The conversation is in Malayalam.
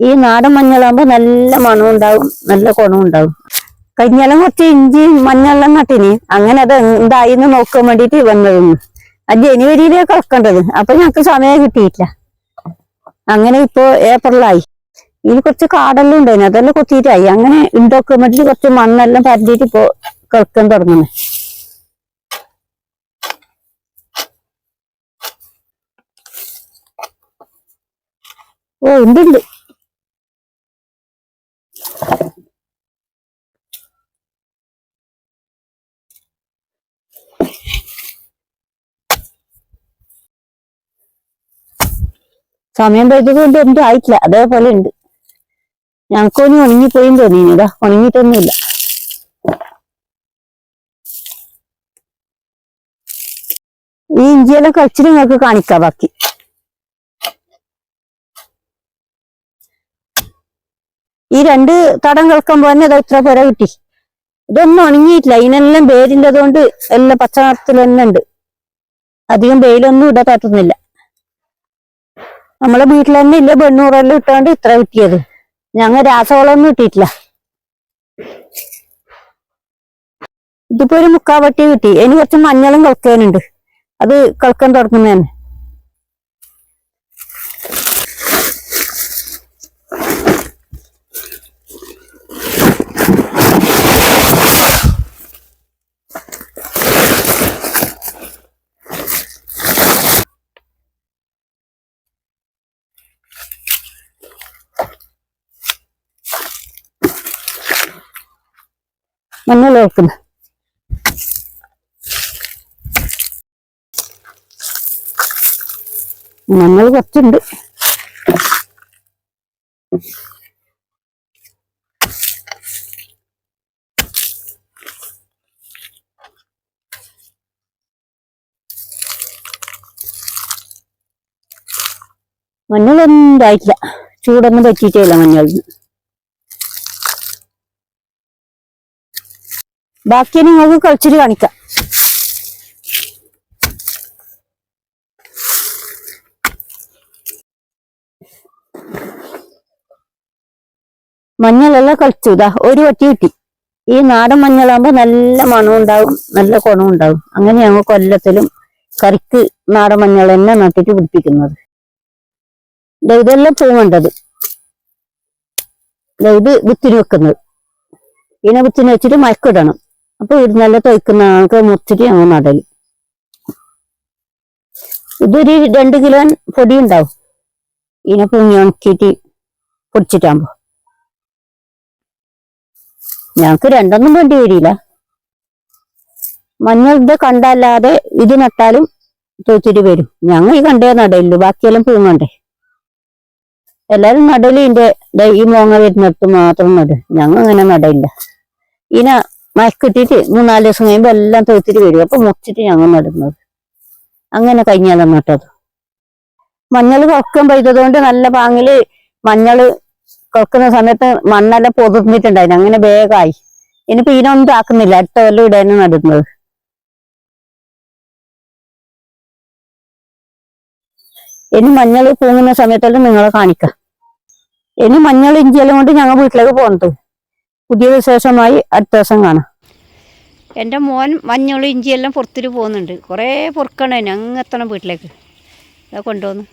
ഈ നാടൻ മഞ്ഞളാകുമ്പോ നല്ല മണം ഉണ്ടാവും നല്ല ഗുണവും ഉണ്ടാവും. കഴിഞ്ഞാലും കുറച്ച് ഇഞ്ചി മഞ്ഞളെല്ലാം നട്ടിനി അങ്ങനെ അത് എന്തായി എന്ന് നോക്കാൻ വേണ്ടിട്ട് വന്നതെന്ന് അത് ജനുവരിയിലേക്ക് ഇറക്കേണ്ടത് അപ്പൊ ഞങ്ങക്ക് സമയം കിട്ടിയിട്ടില്ല അങ്ങനെ ഇപ്പോ ഏപ്രിലായി. ഇനി കുറച്ച് കാടെല്ലാം ഉണ്ടായിരുന്നു. അതെല്ലാം കൊത്തിയിട്ടായി. അങ്ങനെ ഉണ്ടാക്കാൻ വേണ്ടിയിട്ട് കുറച്ച് മണ്ണെല്ലാം പരത്തിയിട്ട് ഇപ്പോ കിളക്കാൻ തുടങ്ങുന്നു. ഓ ഉണ്ട് ഉണ്ട്. സമയം പോയതുകൊണ്ട് കൊണ്ട് എന്തും ആയിട്ടില്ല. അതേപോലെ ഉണ്ട് ഞങ്ങൾക്കൊന്നും ഉണങ്ങിപ്പോയും തോന്നിയില്ല. ഇതാ ഉണങ്ങിയിട്ടൊന്നുമില്ല. ഈ ഇഞ്ചിയെല്ലാം കഴിച്ചിട്ട് നിങ്ങൾക്ക് കാണിക്കാം ബാക്കി. ഈ രണ്ട് തടം കിളക്കുമ്പോ തന്നെ ഇതാ ഇത്ര പുര കിട്ടി. ഇതൊന്നും ഉണങ്ങിയിട്ടില്ല. ഇതിനെല്ലാം വേരിന്റെതുകൊണ്ട് എല്ലാം പച്ച നിറത്തിൽ തന്നെ ഉണ്ട്. അധികം വെയിലൊന്നും ഇടാൻ തട്ടുന്നില്ല. നമ്മളെ വീട്ടിൽ തന്നെ ഇല്ല വെണ്ണൂറെല്ലാം ഇട്ടാണ്ട് ഇത്ര കിട്ടിയത്. ഞങ്ങൾ രാസവളമൊന്നും ഇട്ടിട്ടില്ല. ഇതിപ്പോ ഒരു മുക്കാവട്ടി കിട്ടി. ഇനി കുറച്ച് മഞ്ഞളും കളക്കാനുണ്ട് അത് കളക്കാൻ തുടങ്ങുന്നതന്നെ മഞ്ഞൾ കളക്കുന്നു മഞ്ഞൾ കുറച്ചുണ്ട്. മഞ്ഞളൊന്നും ഇതായിട്ടില്ല. ചൂടൊന്നും പറ്റിയിട്ടേ ഇല്ല മഞ്ഞളിന്. ബാക്കി നിങ്ങൾക്ക് കളിച്ചിട്ട് കാണിക്കാം. മഞ്ഞളെല്ലാം കളിച്ചു. ഇതാ ഒരു വട്ടി കിട്ടി. ഈ നാടൻ മഞ്ഞളാകുമ്പോ നല്ല മണം ഉണ്ടാവും നല്ല കുണവും ഉണ്ടാവും. അങ്ങനെ ഞങ്ങൾ കൊല്ലത്തിലും കറിക്ക് നാടൻ മഞ്ഞൾ തന്നെ നട്ടിട്ട് പിടിപ്പിക്കുന്നത്. ഇതെല്ലാം പൂവേണ്ടത് ഇത് വിത്തിന് വെക്കുന്നത്. ഇതിനെ വിത്തിന് വെച്ചിട്ട് മയക്കിടണം. അപ്പൊ ഇത് നല്ല തൊയ്ക്കുന്ന ആൾക്ക് മുറിച്ചിട്ട് ഞങ്ങൾ നടൽ. ഇതൊരു രണ്ട് കിലോ പൊടി ഉണ്ടാവും. ഇതിനെ പുങ്ങി ഉണക്കിയിട്ട് പൊടിച്ചിട്ടാകുമ്പോ. ഞങ്ങക്ക് രണ്ടൊന്നും വേണ്ടി വരില്ല. മഞ്ഞൾ കണ്ടല്ലാതെ ഇത് നട്ടാലും തൊയ്ച്ചിട്ട് വരും. ഞങ്ങൾ ഈ കണ്ടേ നടയില്ലു ബാക്കിയെല്ലാം പൂങ്ങണ്ടേ. എല്ലാരും നടലിന്റെ ഈ മോങ്ങ വരുന്നിടത്ത് മാത്രം നടും. ഞങ്ങൾ അങ്ങനെ നടയില്ല ഇതിനെ മയക്കിട്ടിട്ട് മൂന്നാൽ ദിവസം കഴിയുമ്പോ എല്ലാം തൊഴുത്തിട്ട് വരും. അപ്പൊ മുറിച്ചിട്ട് ഞങ്ങൾ നടുന്നത്. അങ്ങനെ കഴിഞ്ഞാലും നട്ടത്. മഞ്ഞൾ കൊക്കം പെയ്തതുകൊണ്ട് നല്ല പാങ്ങിൽ മഞ്ഞൾ കൊക്കുന്ന സമയത്ത് മണ്ണെല്ലാം പൊതിർന്നിട്ടുണ്ടായിരുന്നു. അങ്ങനെ വേഗമായി ഇനിയിപ്പോ ഇതിനൊന്നും ആക്കുന്നില്ല. അടുത്ത കൊല്ലം ഇടാനും നടുന്നത്. ഇനി മഞ്ഞൾ പൂങ്ങുന്ന സമയത്തെല്ലാം നിങ്ങളെ കാണിക്കാം. ഇനി മഞ്ഞൾ ഇഞ്ചിയെല്ലാം കൊണ്ട് ഞങ്ങൾ വീട്ടിലേക്ക് പോകുന്നത്. പുതിയ വിശേഷമായി അടുത്ത ദിവസം കാണാം. എന്റെ മോൻ മഞ്ഞളും ഇഞ്ചിയെല്ലാം പുറത്തിട്ട് പോകുന്നുണ്ട്. കുറേ പൊറുക്കണം അങ്ങ് എത്തണം വീട്ടിലേക്ക്. അതാ കൊണ്ടുവന്നു.